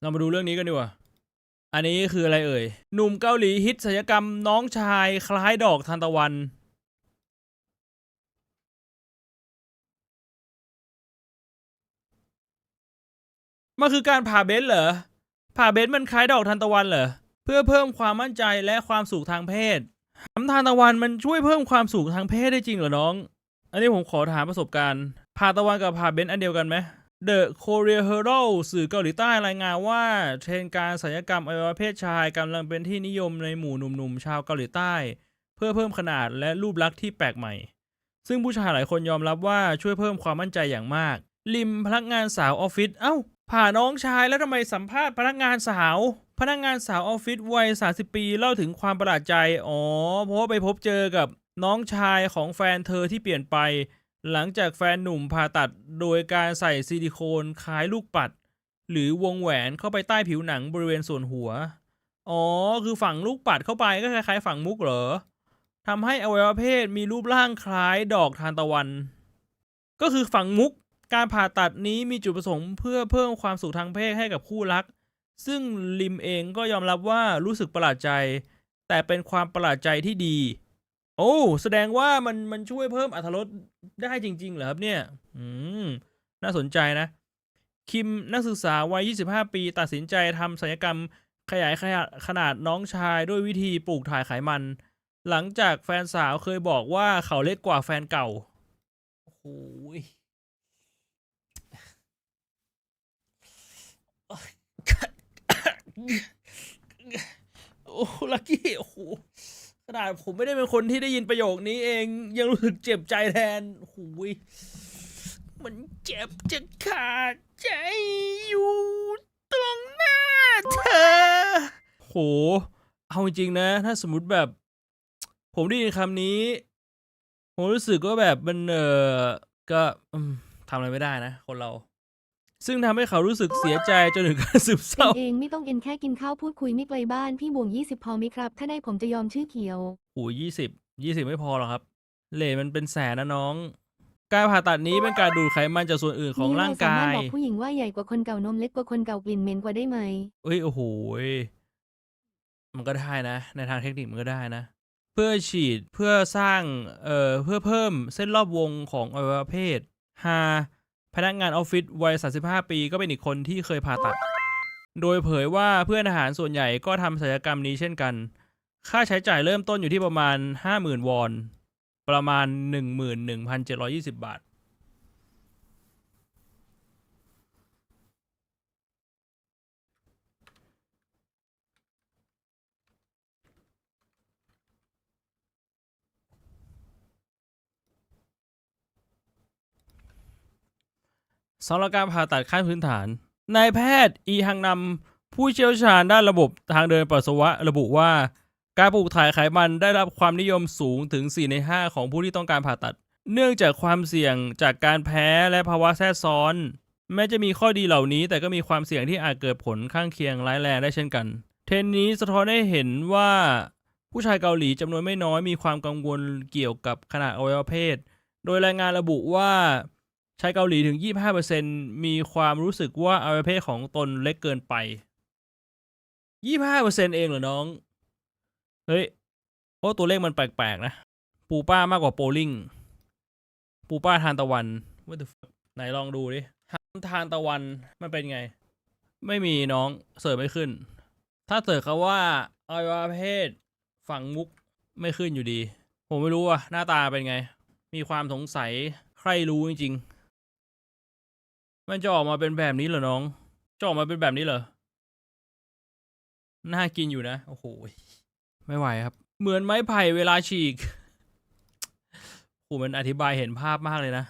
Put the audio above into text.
เรามาดูเรื่องนี้กันดีกว่า อันนี้คืออะไรเอ่ย หนุ่มเกาหลีฮิตศัลยกรรมน้องชายคล้ายดอกทานตะวัน มันคือการผ่าเบนเหรอ ผ่าเบนมันคล้ายดอกทานตะวันเหรอ เพื่อเพิ่มความมั่นใจและความสุขทางเพศหำทานตะวันมันช่วยเพิ่มความสุขทางเพศได้จริงเหรอน้อง อันนี้ผมขอถามประสบการณ์ ผ่าตะวันกับผ่าเบนอันเดียวกันไหม The Korea Herald สื่อเกาหลีใต้รายงานว่า เทรนการศัลยกรรมอวัยวะเพศชายกำลังเป็นที่นิยมในหมู่หนุ่มๆชาวเกาหลีใต้ เพื่อเพิ่มขนาดและรูปลักษณ์ที่แปลกใหม่ ซึ่งผู้ชายหลายคนยอมรับว่าช่วยเพิ่มความมั่นใจอย่างมาก ลิมพนักงานสาวออฟฟิศ เอ้า ผ่าน้องชายแล้วทำไมสัมภาษณ์พนักงานสาว พนักงานสาวออฟฟิศวัย 30 ปีเล่าถึงความประหลาดใจ อ๋อ เพราะไปพบเจอกับน้องชายของแฟนเธอที่เปลี่ยนไป หลังจากแฟนหนุ่มผ่าตัดโดยการใส่ซิลิโคนคล้ายลูกปัด หรือวงแหวนเข้าไปใต้ผิวหนังบริเวณส่วนหัว อ๋อ คือฝังลูกปัดเข้าไปก็คล้ายๆฝังมุกเหรอทำให้อวัยวะเพศมีรูปร่างคล้ายดอกทานตะวัน ก็คือฝังมุกการผ่าตัดนี้มีจุดประสงค์เพื่อเพิ่มความสุขทางเพศให้กับคู่รัก ซึ่งลิมเองก็ยอมรับว่ารู้สึกประหลาดใจ แต่เป็นความประหลาดใจที่ดี โอ้แสดงว่ามันมันช่วยเพิ่มอรรถรสได้จริง ๆ เหรอครับเนี่ยอืมน่าสนใจนะ คิมนักศึกษาวัย 25 ปี ตัดสินใจทำศัลยกรรมขยายขนาดขนาดน้องชายด้วยวิธีปลูกถ่ายไขมัน หลังจากแฟนสาวเคยบอกว่าเขาเล็กกว่าแฟนเก่าโอ้โหยโอ้ลักกี้โอ้โห นาดผมไม่ได้เป็นคนที่ได้ยินประโยคนี้เองยังรู้สึกเจ็บใจแทนโอ้โหยมันเจ็บจะขาดใจอยู่ตรงหน้าเธอ โห เอาจริงๆนะ ถ้าสมมติแบบ ผมได้ยินคำนี้ ผมรู้สึกว่าแบบมันเออก็ทำอะไรไม่ได้นะ คนเรา ซึ่งทำให้เขารู้สึกเสียใจจนถึงการซึมเศร้า เองไม่ต้องเอ็นแค่กินข้าวพูดคุยไม่ไกลบ้านพี่บวง20 พอไหมครับ ถ้าได้ผมจะยอมชื่อเขียว โอ้ยี่สิบยี่สิบไม่พอหรอกครับ เลทมันเป็นแสนนะน้อง การผ่าตัดนี้เป็นการดูดไขมันจากส่วนอื่นของนี่ร่างเสามาการยถบอกผู้หญิงว่าใหญ่กว่าคนเก่านมเล็กกว่าคนเก่ากลิ่นเหม็นกว่าได้ไหม เอ้ย โอ้โหยมันก็ได้นะ ในทางเทคนิคมันก็ได้นะ เพื่อฉีดเพื่อสร้าง เอ่อ เพื่อเพิ่มเส้นรอบวงของอวัยวะเพศฮา พนักงานออฟฟิศวัย 35 ปีก็เป็นอีกคนที่เคยผ่าตัด โดยเผยว่าเพื่อนอาหารส่วนใหญ่ก็ทำศัลยกรรมนี้เช่นกัน ค่าใช้จ่ายเริ่มต้นอยู่ที่ประมาณ 50,000 วอน ประมาณ 11,720 บาท สำหรับการผ่าตัดขั้นพื้นฐาน นายแพทย์อีฮังนำผู้เชี่ยวชาญด้านระบบทางเดินปัสสาวะระบุว่า การปลูกถ่ายไขมันได้รับความนิยมสูงถึง 4 ใน 5 ของผู้ที่ต้องการผ่าตัด เนื่องจากความเสี่ยงจากการแพ้และภาวะแทรกซ้อน แม้จะมีข้อดีเหล่านี้ แต่ก็มีความเสี่ยงที่อาจเกิดผลข้างเคียงร้ายแรงได้เช่นกัน เทนนี้สะท้อนให้เห็นว่าผู้ชายเกาหลีจำนวนไม่น้อยมีความกังวลเกี่ยวกับขนาดอวัยวะเพศ โดยรายงานระบุว่า ชายเกาหลีถึง 25%มีความรู้สึกว่าอวัยวะเพศของตนเล็กเกินไป 25%เองเหรอน้อง เฮ้ยโอ้ตัวเลขมันแปลกๆนะ ปูป้ามากกว่าโปลิงปูป้าทานตะวัน What the fuck ไหนลองดูดิทานตะวันมันเป็นไง ไม่มีน้องเสิร์ฟไม่ขึ้น ถ้าเสิร์ฟเขาว่าอวัยวะเพศฝังมุกไม่ขึ้นอยู่ดี ผมไม่รู้อะหน้าตาเป็นไง มีความสงสัยใครรู้จริงๆ มันจะออกมาเป็นแบบนี้เหรอน้อง จะออกมาเป็นแบบนี้เหรอ น่ากินอยู่นะ โอ้โห ไม่ไหวครับ เหมือนไม้ไผ่เวลาฉีกโหมันอธิบายเห็นภาพมากเลยนะ